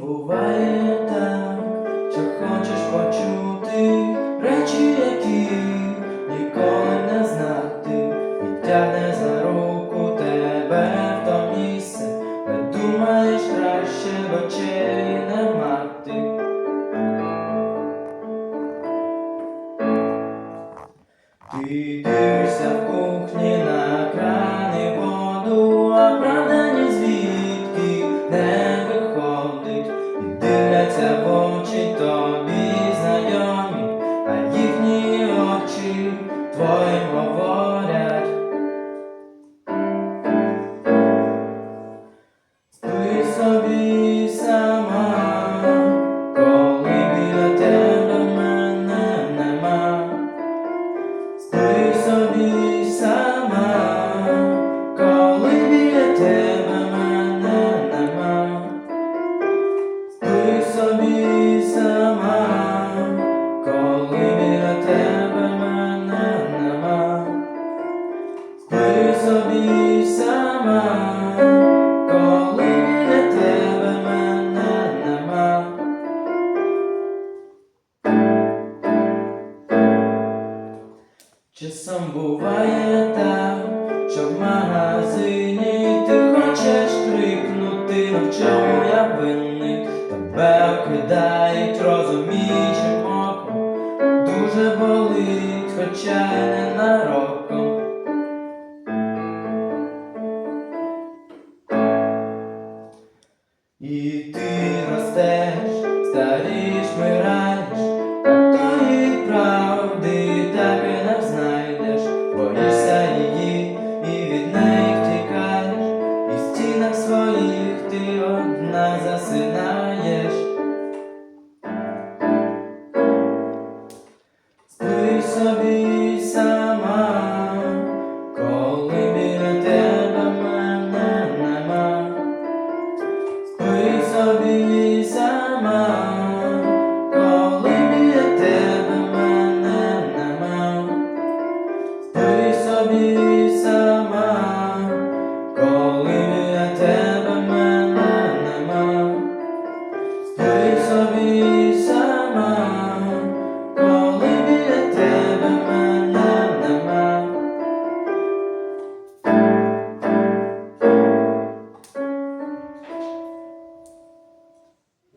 буває так, що хочеш почути речі, які ніколи не знати, і тягне за руку тебе в то місце, де думаєш краще в очей не мати. Ти дивишся в кухні vai, vovó. Коли біля тебе мене нема. Часом буває так, що в магазині ти хочеш крикнути, в чому я винний, тебе окидають розуміючим оком, дуже болить, хоча й не нароком. І ти ростеш, старіш, мираєш, be